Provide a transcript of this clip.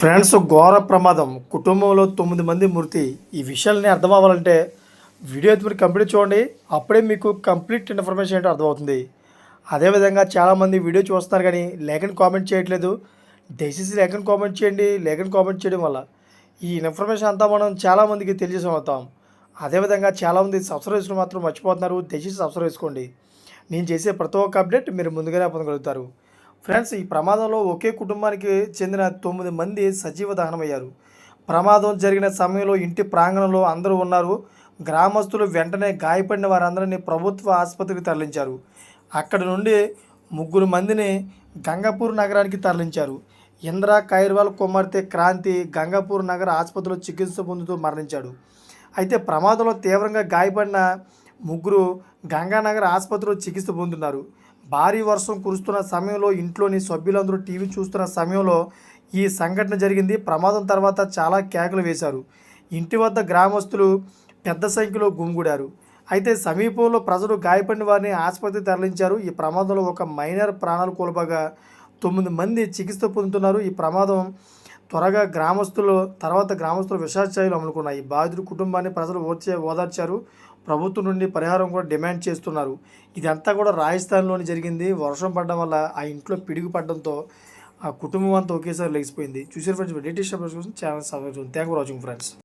Friends ఘోర ప్రమాదం. కుటుంబంలో తొమ్మిది మంది మృతి. ఈ విషయాలని అర్థం అవ్వాలంటే వీడియో మీరు కంప్లీట్ చూడండి. అప్పుడే మీకు కంప్లీట్ ఇన్ఫర్మేషన్ ఏంటో అర్థమవుతుంది. అదేవిధంగా చాలామంది వీడియో చూస్తున్నారు కానీ లేఖని కామెంట్ చేయట్లేదు. దయచేసి లేఖని కామెంట్ చేయండి. లేఖని కామెంట్ చేయడం వల్ల ఈ ఇన్ఫర్మేషన్ అంతా మనం చాలామందికి తెలియజేసాం అదేవిధంగా చాలామంది సబ్స్క్రైబ్ చేసుకుని మాత్రం మర్చిపోతున్నారు. దయచేసి సబ్స్క్రైబ్ చేసుకోండి. నేను చేసే ప్రతి ఒక్క అప్డేట్ మీరు ముందుగానే పొందగలుగుతారు. ఫ్రెండ్స్ ఈ ప్రమాదంలో ఒకే కుటుంబానికి చెందిన తొమ్మిది మంది సజీవ దహనమయ్యారు. ప్రమాదం జరిగిన సమయంలో ఇంటి ప్రాంగణంలో అందరూ ఉన్నారు. గ్రామస్తులు వెంటనే గాయపడిన వారందరినీ ప్రభుత్వ ఆసుపత్రికి తరలించారు. అక్కడి నుండి ముగ్గురు మందిని గంగాపూర్ నగరానికి తరలించారు. ఇంద్ర కైర్వాల్ కుమార్తె క్రాంతి గంగాపూర్ నగర ఆసుపత్రిలో చికిత్స పొందుతూ మరణించాడు. అయితే ప్రమాదంలో తీవ్రంగా గాయపడిన ముగ్గురు గంగానగర్ ఆసుపత్రిలో చికిత్స పొందుతున్నారు. భారీ వర్షం కురుస్తున్న సమయంలో ఇంట్లోని సభ్యులందరూ టీవీ చూస్తున్న సమయంలో ఈ సంఘటన జరిగింది. ప్రమాదం తర్వాత చాలా కేకలు వేశారు. ఇంటి వద్ద గ్రామస్తులు పెద్ద సంఖ్యలో గుమిగూడారు. అయితే సమీపంలో ప్రజలు గాయపడిన వారిని ఆసుపత్రికి తరలించారు. ఈ ప్రమాదంలో ఒక మైనర్ ప్రాణాలు కోల్పోగా తొమ్మిది మంది చికిత్స పొందుతున్నారు. ఈ ప్రమాదం త్వరగా గ్రామస్తులు తర్వాత గ్రామస్తులు విషాచాయులు అమ్ముకున్నాయి బాధితుడి కుటుంబాన్ని ప్రజలు ఓర్చే ఓదార్చారు. ప్రభుత్వం నుండి పరిహారం కూడా డిమాండ్ చేస్తున్నారు. ఇదంతా కూడా రాజస్థాన్లోని జరిగింది. వర్షం పడడం వల్ల ఆ ఇంట్లో పిడుగు పడడంతో ఆ కుటుంబం అంతా ఒకేసారి లెగిసిపోయింది. చూసారు ఫ్రెండ్స్ లేటెస్ట్ అప్డేట్స్ కోసం channel subscribe thank for watching friends.